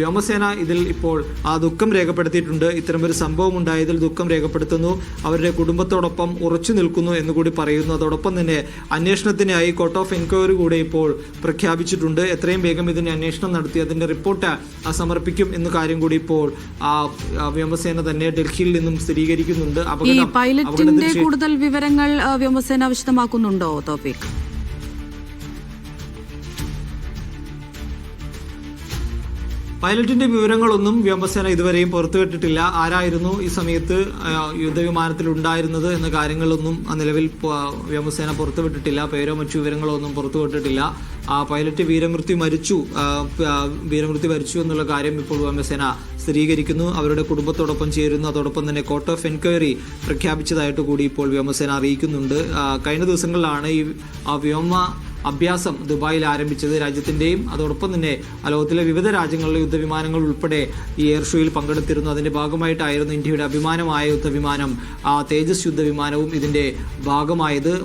വ്യോമസേന ഇതിൽ ഇപ്പോൾ ആ ദുഃഖം രേഖപ്പെടുത്തിയിട്ടുണ്ട്. ഇത്തരമൊരു സംഭവം ഉണ്ടായതിൽ ദുഃഖം രേഖപ്പെടുത്തുന്നു. അവരുടെ കുടുംബത്തോടൊപ്പം ഉറച്ചു നിൽക്കുന്നു എന്നുകൂടി പറയുന്നു. അതോടൊപ്പം തന്നെ അന്വേഷണത്തിനായി കോർട്ട് ഓഫ് എൻക്വയറി കൂടെ ഇപ്പോൾ പ്രഖ്യാപിച്ചിട്ടുണ്ട്. എത്രയും വേഗം ഇതിന് അന്വേഷണം നടത്തി അതിന്റെ റിപ്പോർട്ട് സമർപ്പിക്കും എന്ന കാര്യം കൂടി ഇപ്പോൾ ആ, വ്യോമസേന തന്നെ ഡൽഹിയിൽ നിന്നും സ്ഥിരീകരിക്കുന്നുണ്ട്. അപകടം പൈലറ്റിന്റെ കൂടുതൽ വിവരങ്ങൾ വ്യോമസേന വിശദമാക്കുന്നുണ്ടോ തോഫിക് പൈലറ്റിന്റെ വിവരങ്ങളൊന്നും വ്യോമസേന ഇതുവരെയും പുറത്തുവിട്ടിട്ടില്ല. ആരായിരുന്നു ഈ സമയത്ത് യുദ്ധവിമാനത്തിൽ ഉണ്ടായിരുന്നത് എന്ന കാര്യങ്ങളൊന്നും നിലവിൽ വ്യോമസേന പുറത്തുവിട്ടിട്ടില്ല. പേരോ മറ്റു വിവരങ്ങളോ ഒന്നും പുറത്തുവിട്ടിട്ടില്ല. ആ പൈലറ്റ് വീരമൃത്യു മരിച്ചു. വീരമൃത്യു മരിച്ചു എന്നുള്ള കാര്യം ഇപ്പോൾ വ്യോമസേന സ്ഥിരീകരിക്കുന്നു. അവരുടെ കുടുംബത്തോടൊപ്പം ചേരുന്നു. അതോടൊപ്പം തന്നെ കോർട്ട് ഓഫ് എൻക്വയറി പ്രഖ്യാപിച്ചതായിട്ട് കൂടി ഇപ്പോൾ വ്യോമസേന അറിയിക്കുന്നുണ്ട്. കഴിഞ്ഞ ദിവസങ്ങളിലാണ് ഈ വ്യോമ അഭ്യാസം ദുബായിൽ ആരംഭിച്ചത് രാജ്യത്തിന്റെയും അതോടൊപ്പം തന്നെ ലോകത്തിലെ വിവിധ രാജ്യങ്ങളിലെ യുദ്ധവിമാനങ്ങൾ ഉൾപ്പെടെ ഈ എയർ ഷോയിൽ പങ്കെടുത്തിരുന്നു. അതിന്റെ ഭാഗമായിട്ടായിരുന്നു ഇന്ത്യയുടെ അഭിമാനമായ യുദ്ധവിമാനം ആ തേജസ് യുദ്ധവിമാനവും ഇതിന്റെ ഭാഗമായത്.